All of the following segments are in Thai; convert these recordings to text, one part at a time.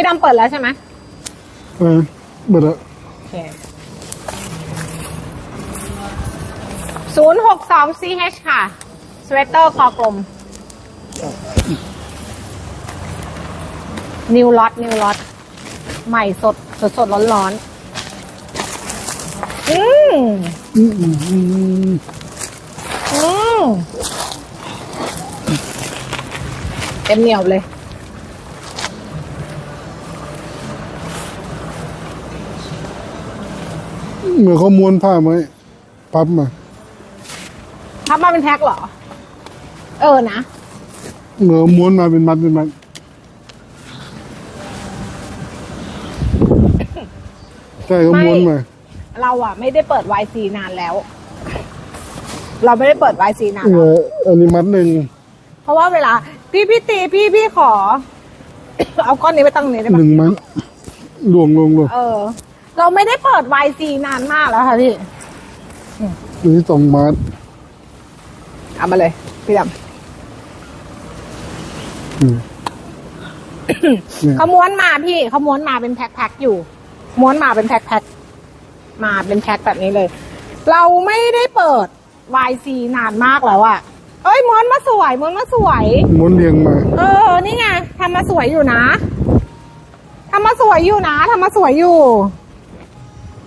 พี่ดำเปิดแล้วใช่ไหมเออเบิดละโอเคศูนย์หกสอง CH ค่ะ สเวตเตอร์คอกลม นิวล็อตนิวล็อตใหม่สดสดสดร้อนร้อนๆอืมอืมอืมอืมอืมเต็มเหนียวเลย เหมือนเขาม้วนผ้าไหมพับมาพับมาเป็นแพ็คเหรอ เออนะเหมือนม้วนมาเป็นมัดเป็นมัดใช่เขาม้วนมา เราอะไม่ได้เปิด YC นานแล้ว เราไม่ได้เปิด YC นานเอแล้วออันนี้มัดหนึ่งเพราะว่าเวลา พี่พี่ตีพี่พี่ขอ เอาก้อนนี้ไปตั้งตรงนี้ได้หปะนึ่งมัดลวงลงลงเออ เราไม่ได้เปิด YC นานมากแล้วค่ะพี่อันนี้สองมัดเอามาเลย พี่ดอืมเนี่ยำเขาม้วนมาพี่เขาม้วนมาเป็นแพ็คๆอยู่ ม้วนมาเป็นแพ็คๆมาเป็นแพ็คแบบนี้เลย เราไม่ได้เปิด YC นานมากแล้วอะเอ้ยม้วนมาสวยม้วนมาสวย ม้วนเรียงมาเออ นี่ไงทำมาสวยอยู่นะทำมาสวยอยู่นะทำมาสวยอยู่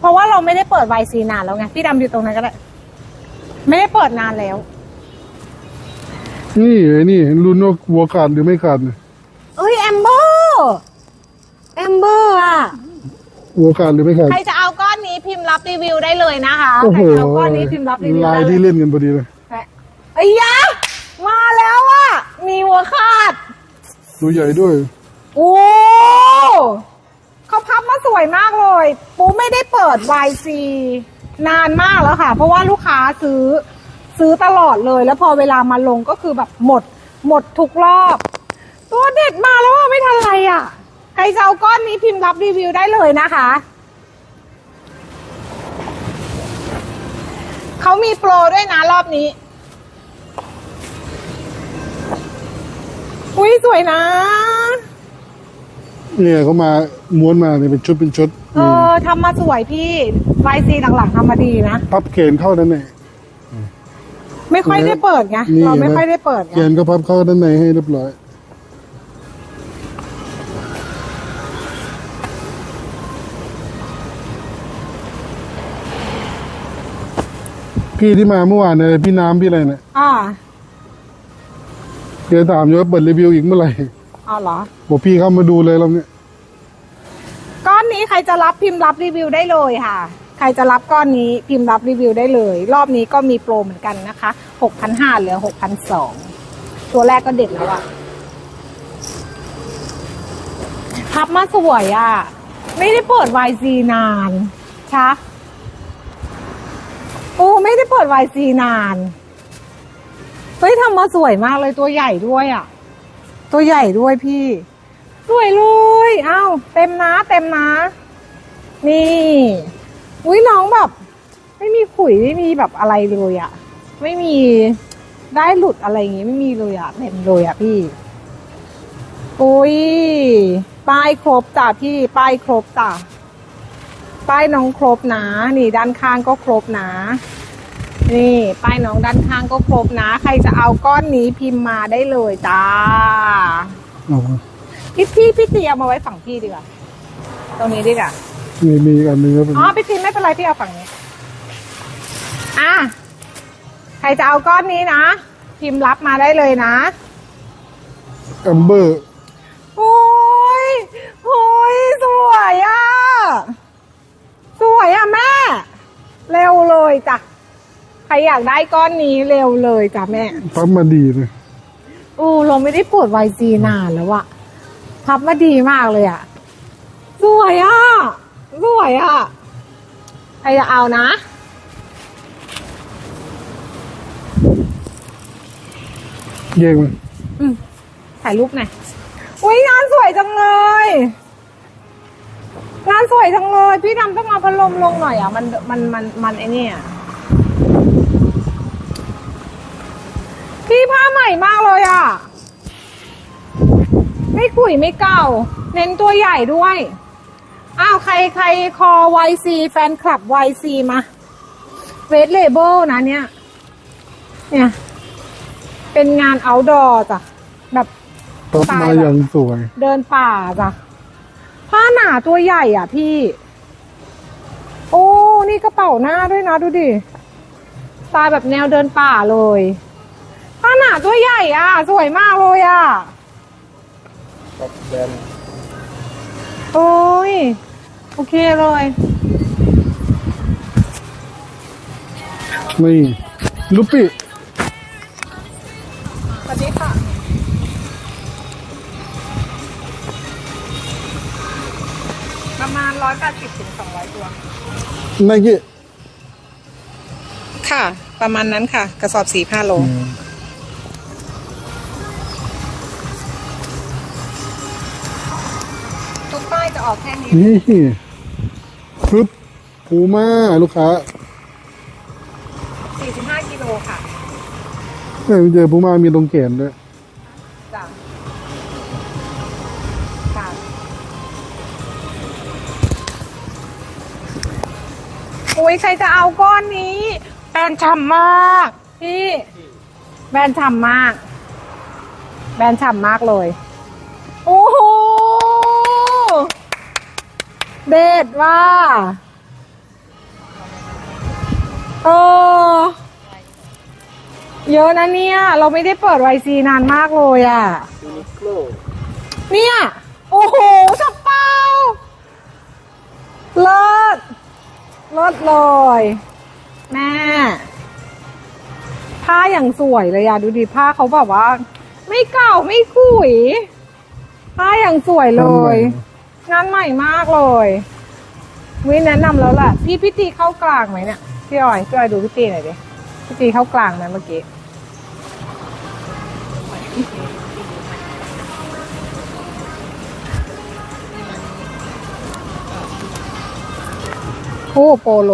เพราะว่าเราไม่ได้เปิด YC นานแล้วไง พี่ดำอยู่ตรงนั้นก็ได้ ไม่ได้เปิดนานแล้ว นี่ไอ้นี่รุ่นว่าวัวขาดหรือไม่ขาดเนี่ยเอ้ยแอมเบอร์แอมเบอร์อะวัวขาดหรือไม่ขาด ใครจะเอาก้อนนี้พิมพ์รับรีวิวได้เลยนะคะ โอ้ใครโหจะเอาก้อนนี้พิมพ์รับรีวิวลายได้ที่เลยเล่นกันพอดีเลยไอ้ยะมาแล้วอะมีวัวคาด ตัวใหญ่ด้วย โอ้ เขาพับมาสวยมากเลย ปูไม่ได้เปิด YC นานมากแล้วค่ะ เพราะว่าลูกค้าซื้อซื้อตลอดเลย แล้วพอเวลามาลงก็คือแบบหมด หมดทุกรอบ ตัวเด็ดมาแล้วอะไม่ทันไรอะ ใครจะเอาก้อนนี้พิมพ์รับรีวิวได้เลยนะคะเขามีโปรด้วยนะรอบนี้ อุ้ยสวยนะ เนี่ยเขามาม้วนมาเนี่ยเป็นชุดเป็นชุดเออทำมาสวยพี่ไวซีหลังๆทำมาดีนะพับเขนเข้าด้านในไม่ค่อยได้เปิดไงนี่เราไม่เห็นไหมค่อยได้เปิดไงเขนก็พับเข้าด้านในให้เรียบร้อยพี่ที่มาเมื่อวานเนี่ยพี่น้ำพี่อะไรเนี่ยอ่าเดี๋ยวถามอยู่ว่าเปิดรีวิวอีกเมื่อไหร่ เอาเหรอ บอกพี่เข้ามาดูเลยเราเนี่ยก้อนนี้ใครจะรับพิมพ์รับรีวิวได้เลยค่ะ ใครจะรับก้อนนี้พิมพ์รับรีวิวได้เลย รอบนี้ก็มีโปรเหมือนกันนะคะหกพันห้าเหลือหกพันสองตัวแรกก็เด็ดแล้วอะพับมาสวยอะไม่ได้เปิด YC นานชะโอ้ไม่ได้เปิด YC นาน เฮ้ยทำมาสวยมากเลยตัวใหญ่ด้วยอะ ตัวใหญ่ด้วยพี่สวยเลยอ้าวเต็มนะเต็มนะ นี่อุ้ยน้องแบบ ไม่มีขุยไม่มีแบบอะไรเลยอะไม่มีได้หลุดอะไรอย่างงี้ไม่มีเลยอะเต็มเลยอะพี่อุ้ยป้ายครบจ้ะพี่ป้ายครบจ้ะป้ายน้องครบนะ นี่ด้านข้างก็ครบนะ นี่ป้ายน้องด้านข้างก็ครบนะ ใครจะเอาก้อนนี้พิมพ์มาได้เลยจ้าเอาพี่พี่พี่ตีเอามาไว้ฝั่งพี่ดีกว่า ตรงนี้ดีกว่ามีมีอีกอันหนึงก็เป็นอ๋อพี่ตีไม่เป็นไรพี่เอาฝั่งนี้ อะใครจะเอาก้อนนี้นะ พิมพ์รับมาได้เลยนะแอมเบอร์โอ้ยโอ้ยสวยอะ สวยอะแม่ เร็วเลยจ้ะ ใครอยากได้ก้อนนี้เร็วเลยจ้ะแม่พับมาดีเลยโอ้เราไม่ได้ปวดไวซีนานแล้วอะพับมาดีมากเลยอะสวยอะสวยอะใครจะเอานะ เย่งไหมอืมถ่ายรูปหน่อยอุ้ยงานสวยจังเลย งานสวยจังเลย พี่ดำต้องเอาพัดลมลงหน่อยอะ มันมันมันมันไอเนี่ย พี่ผ้าใหม่มากเลยอะไม่ไม่ขุยไม่เก่า เน้นตัวใหญ่ด้วย อ้าวใครใครคอ YC แฟนคลับ YC มาเวทเลเบลนะเนี่ย เนี่ย เป็นงาน outdoor จ้ะ แบบรถมาอย่างสวย เดินป่าจ้ะ ผ้าหนาตัวใหญ่อะพี่ โอ้ นี่กระเป๋าหน้าด้วยนะดูดิสไตล์แบบแนวเดินป่าเลย ผ้าหนาตัวใหญ่อะ สวยมากเลยอะโอ้ย โอเคเลยนี่ลูปปี้สวัสดีค่ะ ประมาณร้อยแปดสิบถึงสองร้อยตัวไนกี้ค่ะ ประมาณนั้นค่ะ กระสอบสี่ห้าโลทุ ออกแค่นี้นี่ปึ๊บพูม่าลูกค้า45กิโลค่ะเนี่ยเจอพูม่ามีตรงแขนด้วยจ้ะค่ะโอ้ยใครจะเอาก้อนนี้แบรนด์ฉ่ำมากพี่ แบรนด์ฉ่ำมาก แบรนด์ฉ่ำมากเลย เด็ดว่าเออเยอะนะเนี่ย เราไม่ได้เปิดไวซีนานมากเลยอะ่ะ เนี่ย โอ้โหชับเป้าเลิศเลิศเลย แม่ ผ้าอย่างสวยเลยอะดูดิผ้าเขาแบบว่า ไม่เก่าไม่ขุย ผ้าอย่างสวยเลย งานใหม่มากเลยวิแนะนำแล้วแหละพี่พี่ตีเข้ากลางไหมเนี่ยพี่ออยพี่ออยดูพี่ตีหน่อยดิพี่ตีเข้ากลางไหมเมื่อกี้โอ้โปโล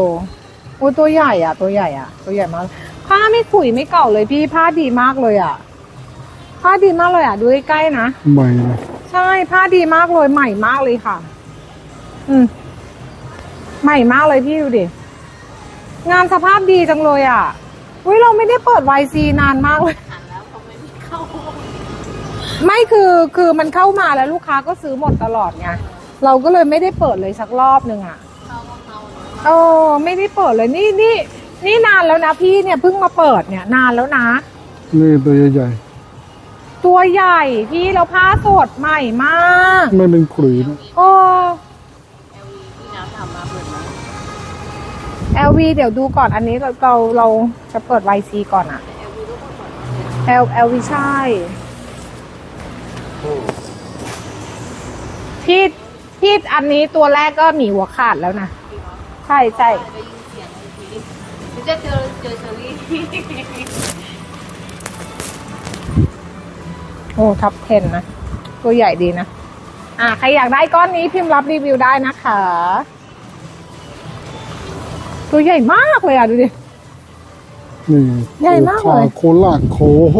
โอ้ตัวใหญ่อะ ตัวใหญ่อะ ตัวใหญ่มาก ผ้าไม่ขุยไม่เก่าเลยพี่ผ้าดีมากเลยอะ ผ้าดีมากเลยอะ ดูใกล้ๆนะใหม่ ใช่ผ้าดีมากเลยใหม่มากเลยค่ะ อืม ใหม่มากเลยพี่ดูดิ งานสภาพดีจังเลยอะอุ้ยเราไม่ได้เปิดไวซีนานมากเลยไม่คือคือมันเข้ามาแล้วลูกค้าก็ซื้อหมดตลอดไงเราก็เลยไม่ได้เปิดเลยสักรอบหนึ่งอะเออไม่ได้เปิดเลยนี่นี่นี่นานแล้วนะพี่เนี่ยเพิ่งมาเปิดเนี่ย นานแล้วนะ นี่ตัวใหญ่ ตัวใหญ่พี่แล้วผ้าสดใหม่มากๆไม่เป็นขลุ่ยนะโอ้ LV เดี๋ยวดูก่อนอันนี้เราเราเราจะเปิด YC ก่อนอะ L LV ใช่ พี่พี่อันนี้ตัวแรกก็หมีหัวขาดแล้วนะ ใช่ใช่ จะเจอเจอเชอรี่ อ้ท็อป10 นะ ตัวใหญ่ดีนะ อ่าใครอยากได้ก้อนนี้พิมพ์รับรีวิวได้นะคะ ตัวใหญ่มากเลยอะ ดูดิ นี่ใหญ่มากเลย โคลาโคโฮ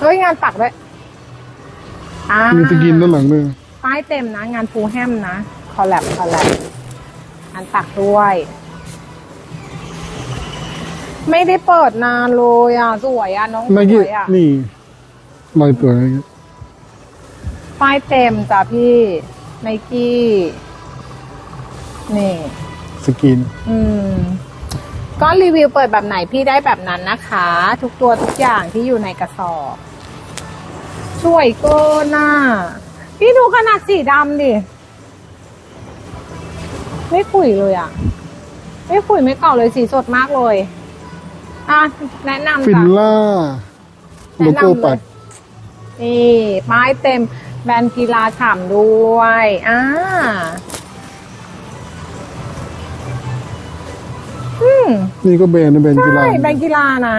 เฮ้ยงานปักด้วยอ่ามีสกินด้านหลังด้วยป้ายเต็มนะ งานฟูลแฮมนะ คอลแลบคอลแลบงานปักด้วย ไม่ได้เปิดนานเลยอะ สวยอะ น้องไนสกี้วยอะนี่ลายตัวไนกี้ป้ายเต็มจ้ะพี่ไนกี้ นี่ สกิน อืม ก็รีวิวเปิดแบบไหนพี่ได้แบบนั้นนะคะ ทุกตัวทุกอย่างที่อยู่ในกระสอบช่วยเกินน่ะพี่ดูขนาดสีดำดิ ไม่ขุยเลยอะไม่ขุยไม่เก่าเลยสีสดมากเลย อะแนะนำฟินจ้ะ ล่า โลโก้ปัด นี่ไม้เต็มแบรนด์กีฬาฉ่ำด้วยอ่าอืมนี่ก็แบรนด์นะแบรนด์กีฬา ใช่แบรนด์กีฬานะ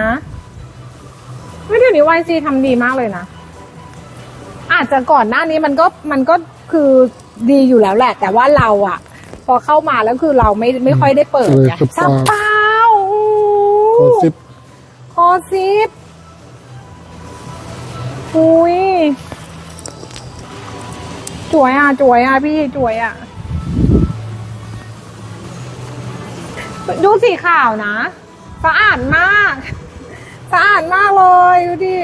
ไม่เดี๋ยวนี้วายซีทำดีมากเลยนะ อาจจะก่อนหน้านี้มันก็มันก็คือดีอยู่แล้วแหละ แต่ว่าเราอะพอเข้ามาแล้วคือเราไม่ไม่ค่อยได้เปิดไงเออสสปาเปา คอซิปคอซิปอุ้ยสวยอะสวยอะพี่สวยอะ ดูสีขาวนะสะอาดมากสะอาดมากเลย ดูดิ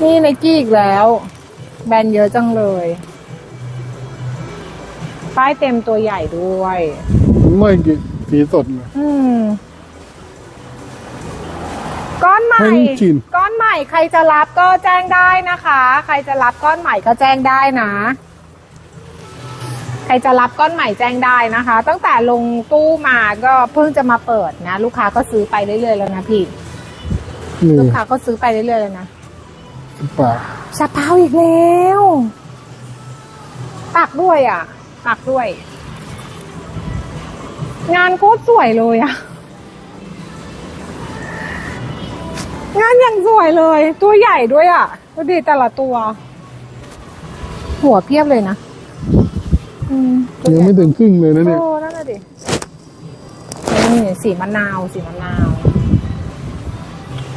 นี่ในกี้อีกแล้ว แบรนด์เยอะจังเลย ป้ายเต็มตัวใหญ่ด้วย ไม่กี่ สีสดนะอืมก้อนใหม่ แห้งจีน ก้อนใหม่ใครจะรับก็แจ้งได้นะคะ ใครจะรับก้อนใหม่ก็แจ้งได้นะ ใครจะรับก้อนใหม่แจ้งได้นะคะ ตั้งแต่ลงตู้มาก็เพิ่งจะมาเปิดนะ ลูกค้าก็ซื้อไปเรื่อยๆแล้วนะพี่ นี่ลูกค้าก็ซื้อไปเรื่อยๆแล้วนะ ปากชาเปาอีกแล้ว ปักด้วยอะ ปักด้วย งานโคตรสวยเลยอะงานอย่างสวยเลย ตัวใหญ่ด้วยอะดูดิแต่ละตัว หัวเพียบเลยนะอืมตัวยังใหญ่ไม่ถึงครึ่งเลยนะเนี่ย โอ้นั่นน่ะดินี่สีมะนาวสีมะนาว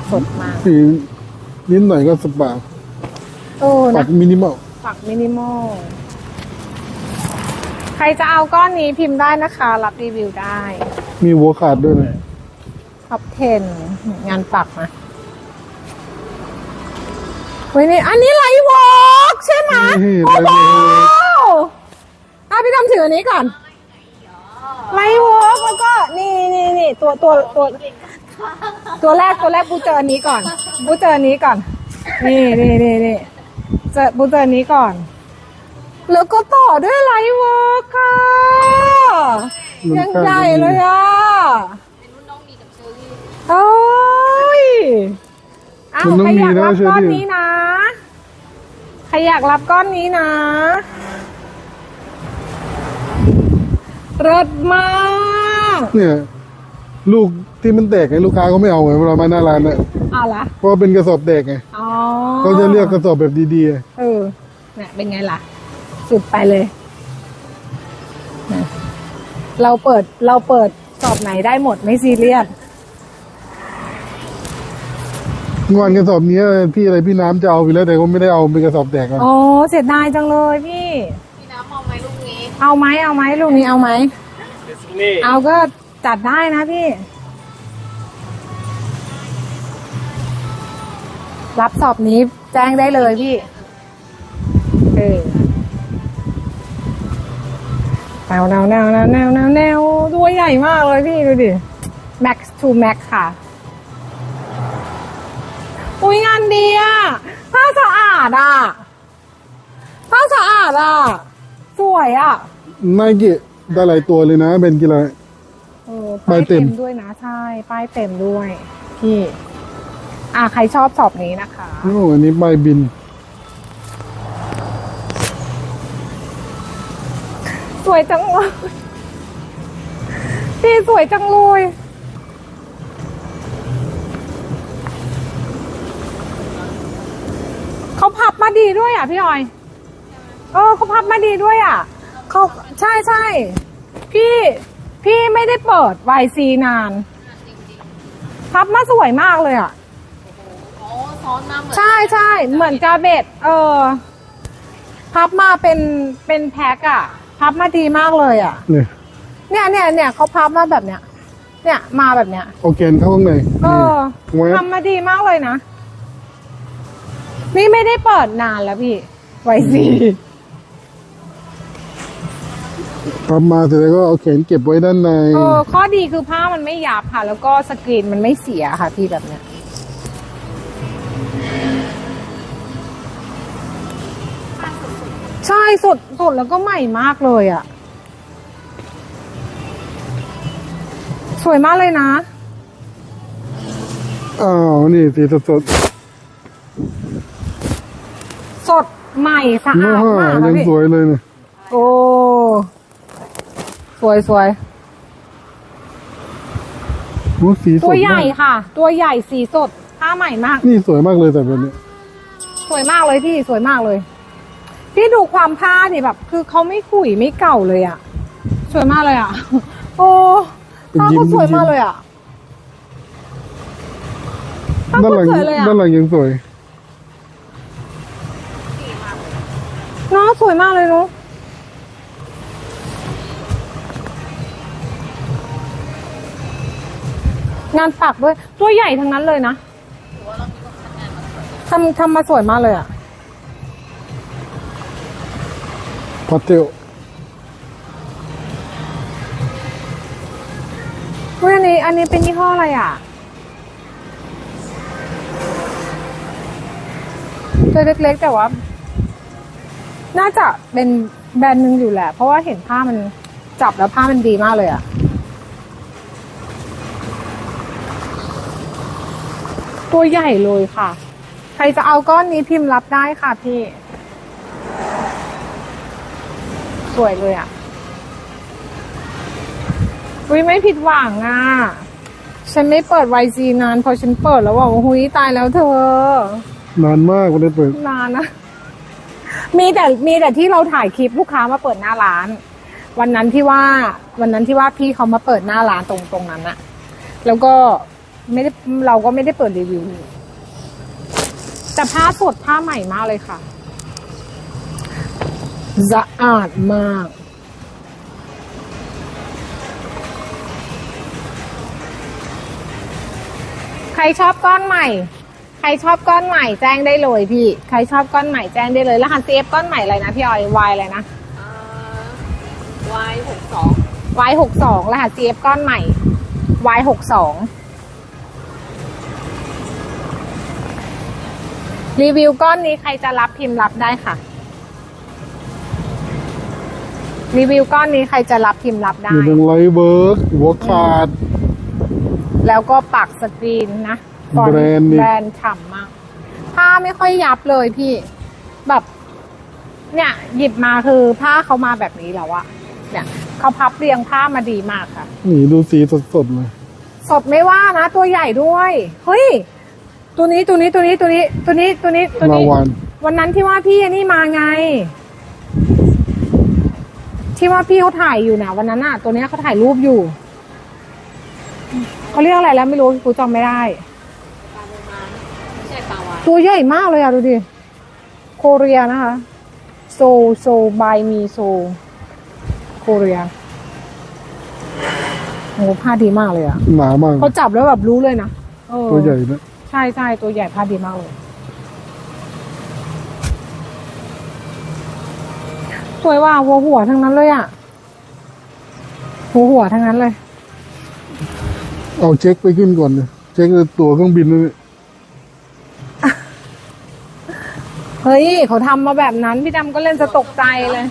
สดมากสีนิดหน่อยก็สปาโอ้ปันะกมินิมอล ฝักมินิมอล ใครจะเอาก้อนนี้พิมพ์ได้นะคะ รับรีวิวได้ มีหัวขาดด้วยนะท็อป10งานปักนะเฮ้ยนี่อันนี้ไลท์วอล์กใช่ไหมนี่โอ้ไลโหท์วอล์กอะพี่ทำถืออันนี้ก่อน ไลท์วอล์กแล้วก็นี่นี่นี่ตัวตัวตัว ตัวแรกตัวแรกบูเจออันนี้ก่อนบูเจออันนี้ก่อน นี่นี่นี่นี่เจอบูเจออันนี้ก่อน แล้วก็ต่อด้วยไลท์วอล์กค่ะยังใหญ่เลยอะเป็นรุ่นน้องมีกับเชอรี่โอ้ยอ้าวมันต้อใครงอมียากนะรับเชอก้อนรี่นี้นะใครอยากรับก้อนนี้นะเลิศมากเนี่ยลูกที่มันแตกไงลูกค้าเขาไม่เอาไงเวลามาหน้าร้านเนี่ยเอาละเพราะว่าเป็นกระสอบแตกไงอ๋อเขาจะเลือกกระสอบแบบดีๆอะเออเนี่ยเป็นไงล่ะ สุดไปเลยนะเราเปิดเราเปิดสอบไหนได้หมดไม่ซีเรียสงอนกระสอบนี้พี่อะไรพี่น้ำจะเอาไปแล้วแต่ก็ไม่ได้เอาเป็นกระสอบแตกอะโอ้เสียดายจังเลยพี่ พี่น้ำมองไหมลูกนี้เอาไหมเอาไหมลูกนี้เอาไหมเอาก็จัดได้นะพี่ รับสอบนี้แจ้งได้เลยพี่ เออ แนวแนวแนวแนวแนวแนวแนวตัวใหญ่มากเลยพี่ดูดิ max to max ค่ะ อุ้ยงานดีอะผ้าสะอาดอะผ้าสะอาดอะ สวยอะไนกี้ได้หลายตัวเลยนะเป็นกีฬา เออป้ายเต็ม ด้วยนะใช่ ป้ายเต็มด้วย พี่ อ่าใครชอบสอบนี้นะคะ โอ้อันนี้ใบบิน สวยจังเลยพี่สวยจังเลยเขาพับมาดีด้วยอะพี่ออย เออเขาพับมาดีด้วยอะเขาใช่ใช่พี่พี่ไม่ได้เปิดไวซีนาน พับมาสวยมากเลยอะอ๋อซ้อนมาเหมือนใช่ใช่เหมือนกาเบตเออ พับมาเป็นเป็นแพ็คอะ พับมาดีมากเลยอะเนี่ยเนี่ยเนี่ยเนี่ยเขาพับมาแบบเนี้ย เนี่ยมาแบบเนี้ยเอาแกนเข้าข้างในเออนี่แวบทำมาดีมากเลยนะ นี่ไม่ได้เปิดนานแล้วพี่ไวซีพับมาเสร็จแล้วก็เอาแขนเก็บไว้ด้านใน เออข้อดีคือผ้ามันไม่หยาบค่ะ แล้วก็สกรีนมันไม่เสียค่ะพี่แบบเนี้ย สดสดแล้วก็ใหม่มากเลยอะ่ะ สวยมากเลยนะ อ้าว นี่สีสดสดใหม่สะๆอาดมากยัค่ะงพี่สวยเลยเนี่ยโอ้ สวยสวยโอ้สีสดตัวใหญ่มากค่ะ ตัวใหญ่สีสดผ้าใหม่มาก นี่สวยมากเลยแต่แบบเนี้ยสวยมากเลยพี่ สวยมากเลย พี่ดูความผ้าดิแบบ คือเขาไม่ขุยไม่เก่าเลยอะ่ะสวยมากเลยอะ่ะโอ้ผ้าเขาสวยมากเลยอะ่ะภาพด้านโคหลัตงรสวยเลยอะด้านหลังยังสวยดีมากเลยเนาะสวยมากเลยเนาะงานปักด้วย ตัวใหญ่ทั้งนั้นเลยนะถือว่าเรามีต้องคัดงานมาสวยทำทำมาสวยมากเลยอะ พอเทลเฮ้ยอันนี้อันนี้เป็นยี่ห้ออะไรอะ ตัวเล็กๆ แต่ว่า น่าจะเป็นแบรนด์หนึ่งอยู่แหละ เพราะว่าเห็นผ้ามันจับแล้วผ้ามันดีมากเลยอะ ตัวใหญ่เลยค่ะ ใครจะเอาก้อนนี้พิมพ์รับได้ค่ะพี่ ส วยเลยอะอุ้ยไม่ผิดหวังอะ ฉันไม่เปิดไวซีนาน พอฉันเปิดแล้วว่าหุยตายแล้วเธอ นานมากวันนี้เปิด นานนะ มีแต่มีแต่ที่เราถ่ายคลิปลูกค้ามาเปิดหน้าร้าน วันนั้นที่ว่าวันนั้นที่ว่าพี่เขามาเปิดหน้าร้านตรงตรงนั้นอะแล้วก็ไม่ได้เราก็ไม่ได้เปิดรีวิว แต่ผ้าสดผ้าใหม่มากเลยค่ะ สะอาดมาก ใครชอบก้อนใหม่ ใครชอบก้อนใหม่แจ้งได้เลยพี่ ใครชอบก้อนใหม่แจ้งได้เลย รหัส CF ก้อนใหม่อะไรนะพี่ออยวายอะไรนะอ่าวายหกสอง Y หกสองรหัส CF ก้อนใหม่ Y หกสองรีวิวก้อนนี้ใครจะรับพิมพ์รับได้ค่ะ รีวิวก้อนนี้ใครจะรับพิมพ์รับอได้ยู่ตรงไลท์เบิร์กหัวขาด แล้วก็ปักสกรีนนะฟอนต์แบรนด์นี่ แบรนด์ฉ่ำมากผ้าไม่ค่อยยับเลยพี่ แบบ เนี่ย หยิบมาคือผ้าเขามาแบบนี้แล้วอะเนี่ยเขาพับเรียงผ้ามาดีมากค่ะ นี่ดูสีสดๆเลย สดไม่ว่านะ ตัวใหญ่ด้วย เฮ้ย ตัวนี้ตัวนี้ตัวนี้ตัวนี้ตัวนี้ตัวนี้ตัวลานี้วัน วันนั้นที่ว่าพี่อันนี้มาไง ที่ว่าพี่เขาถ่ายอยู่นะวันนั้นน่ะ ตัวเนี้ยเขาถ่ายรูปอยู่เขาเรียกอะไรแล้วไม่รู้กูจำไม่ได้ ปลาโมมาไม่ใช่ปลาวานตัวใหญ่มากเลยอะดูดิ โคเรียนะคะ โซโซบายมีโซ โคเรียโอ้ผ้าดีมากเลยอะหนามากเขาจับแล้วแบบรู้เลยนะเออตัวใหญ่นะ ใช่ใช่ตัวใหญ่ผ้าดีมากเลย สวยว่าหัวหัวทั้งนั้นเลยอะหัวหัวทั้งนั้นเลย เอาเช็คไปขึ้นก่อนเลยเช็คตัวเครื่องบินเลยเฮ้ย เขาทำมาแบบนั้น พี่ดำก็เล่นจะตกใจเลย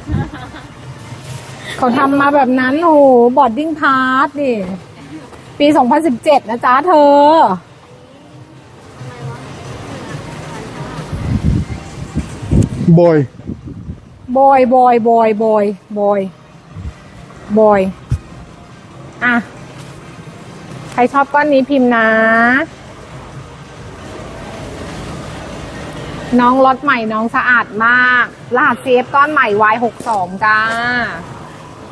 เขาทำมาแบบนั้น โอ้โหบอร์ดดิ้งพาร์ทดิปี 2017 นะจ๊ะเธอ บอย บอยบอยบอยบอยบอยบอยอะ ใครชอบก้อนนี้พิมพ์นะ น้องรถใหม่น้องสะอาดมาก รหัส CF ก้อนใหม่ Y62 จ้า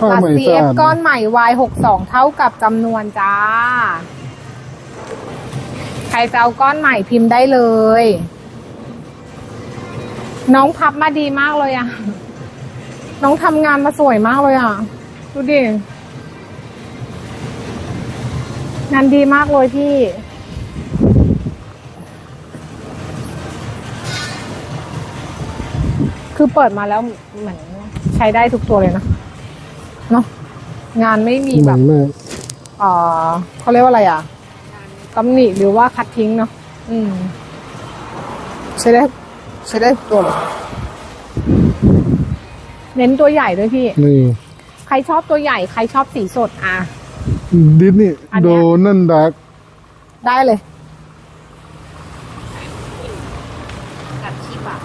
ผ้าบัตใหรม่สะ CF อาดก้อนใหม่ Y62 เท่ากับจำนวนจ้า ใครจะเอาก้อนใหม่พิมพ์ได้เลย น้องพับมาดีมากเลยอะ น้องทำงานมาสวยมากเลยอะ ดูดิ งานดีมากเลยพี่ คือเปิดมาแล้วเหมือนใช้ได้ทุกตัวเลยนะ เนาะงานไม่มีเหแบมือบนเลยเอ่อเขาเรียกว่าอะไรอะตำหนิหรือว่าคัดทิ้งเนาะอืม ใช้ได้ ใช้ได้ทุกตัวเลย เน้นตัวใหญ่ด้วยพี่ นี่ ใครชอบตัวใหญ่ ใครชอบสีสดอะ ดิสนี่อันเนี้โดย นันดักได้เลย กัดขี้ปาก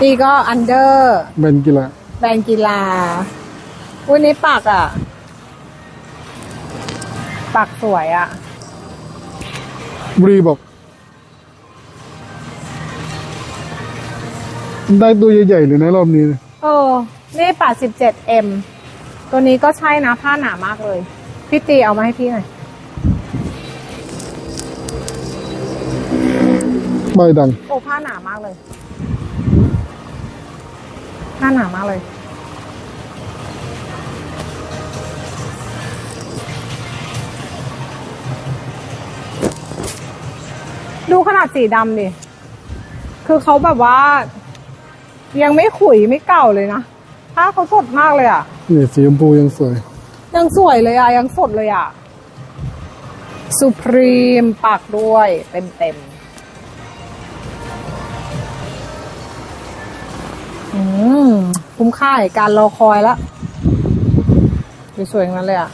ตีก็อันเดอร์แบนกีฬาแบรนด์กีฬาวันนี้ปากอะ ปากสวยอะบรีบอก ได้ตัวใหญ่ๆเลยนะรอบนี้นเออ นี่ 87M ตัวนี้ก็ใช่นะ ผ้าหนามากเลย พี่ตีเอามาให้พี่หน่อยใบดัง โอ้ผ้าหนามากเลย ผ้าหนามากเลย ดูขนาดสีดำดิ คือเขาแบบว่า ยังไม่ขุยไม่เก่าเลยนะผ้าเขาสดมากเลยอะ นี่สีชมพูยังสวย ยังสวยเลยอะ ยังสดเลยอะสุพรีมปักด้วยเต็มเต็มๆอืมคุ้มค่าแก่การรอคอยละสวยๆอย่างนั้นเลยอะ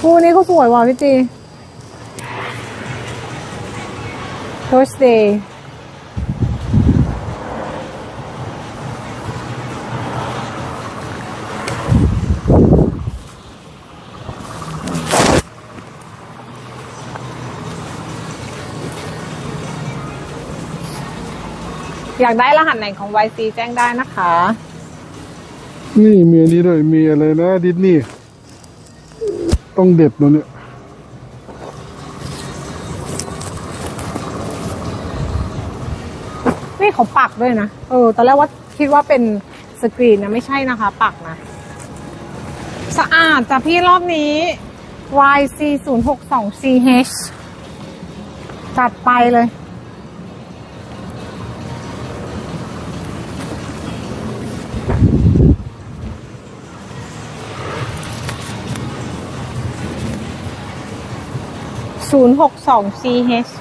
คู่นี้ก็สวยว่ะพี่ตีโทสเดย์อยากได้รหัสไหนของ YC แจ้งได้นะคะ นี่มีอันนี้ด้วยมีอะไรนะดิสนีย์ ต้องเด็ดตัวเนี่ยนี่เขาปักด้วยนะ เออ ตอนแรกว่าคิดว่าเป็นสกรีนนะไม่ใช่นะคะ ปักนะ สะอาดจ้ะพี่รอบนี้ YC 0 6 2 CH จัดไปเลย ศูนย์หกสอง CH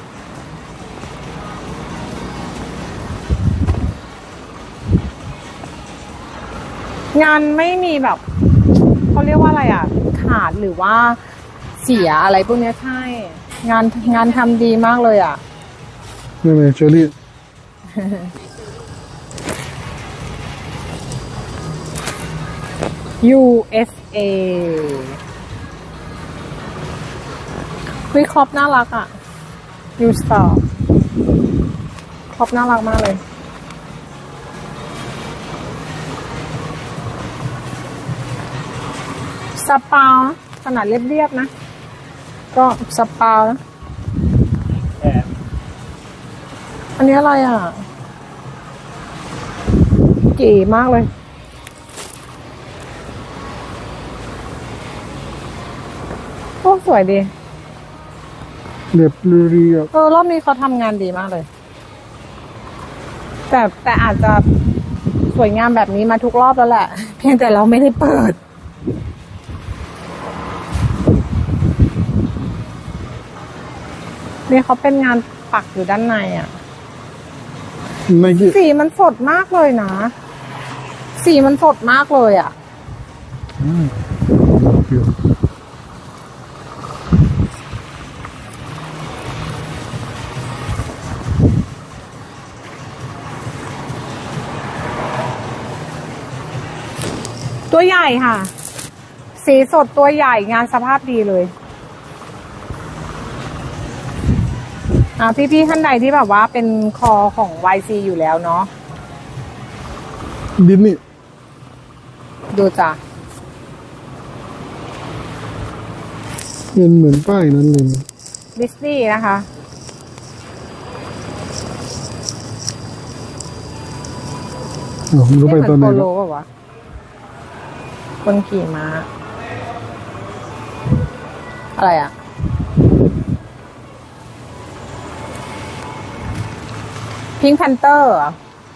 งานไม่มีแบบเขาเรียกว่าอะไรอะ ขาดหรือว่าเสียอะไรพวกเนี้ยใช่ งานงานทำดีมากเลยอะ นี่ไงเชอรี่ USA วิครอปน่ารักอะ U Star ครอปน่ารักมากเลย สปาวนะขนาดเรียบๆนะ ก็สปาวนะอันนี้อะไรอะเก๋มากเลย โอ้ สวยดี เรียบเรียบเออรอบนี้เขาทำงานดีมากเลย แต่แต่อาจจะสวยงามแบบนี้มาทุกรอบแล้วแหละ เพียงแต่เราไม่ได้เปิด นี่เขาเป็นงานปักอยู่ด้านในอะไนกี้สีมันสดมากเลยนะ สีมันสดมากเลยอะตัว ค่ะ สีสดตัวใหญ่งานสภาพดีเลยอ่าพี่ๆท่านใดที่แบบว่าเป็นคอของ YC อยู่แล้วเนาะดิสนีย์ดูจ้ะเป็นเหมือนป้ายนั้นเลยดิสนีย์นะคะเดี๋ยวผมรู้ไปตอนไหนโปโลแล้วป่าวะ คนขี่ม้า อะไรอะ พิงแพนเตอร์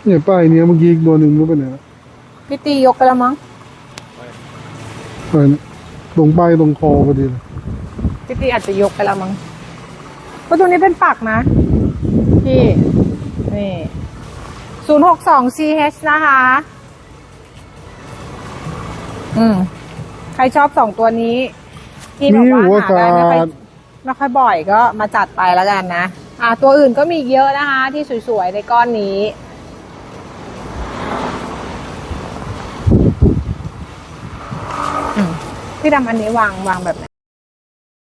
เนี่ยป้ายเนี้ยเมื่อกี้อีกตัวหนึ่งรู้ไปไหนแล้วพี่ตียกไปแล้วมั้งป้ายเนี่ยตรงป้ายตรงคอพอดีเลยพี่ตีอาจจะยกไปแล้วมั้งเพราะตัวนี้เป็นปักนะ พี่ นี่ศูนย์หกสอง CH นะคะ อืมใครชอบสองตัวนี้ ที่แบบนี่ว่าหัวหาได้ไม่ค่อยขาดไม่ค่อยบ่อยก็มาจัดไปแล้วกันนะอ่า ตัวอื่นก็มีอีกเยอะนะคะ ที่สวยๆในก้อนนี้อืมพี่ดำอันนี้วางวางแบบไหน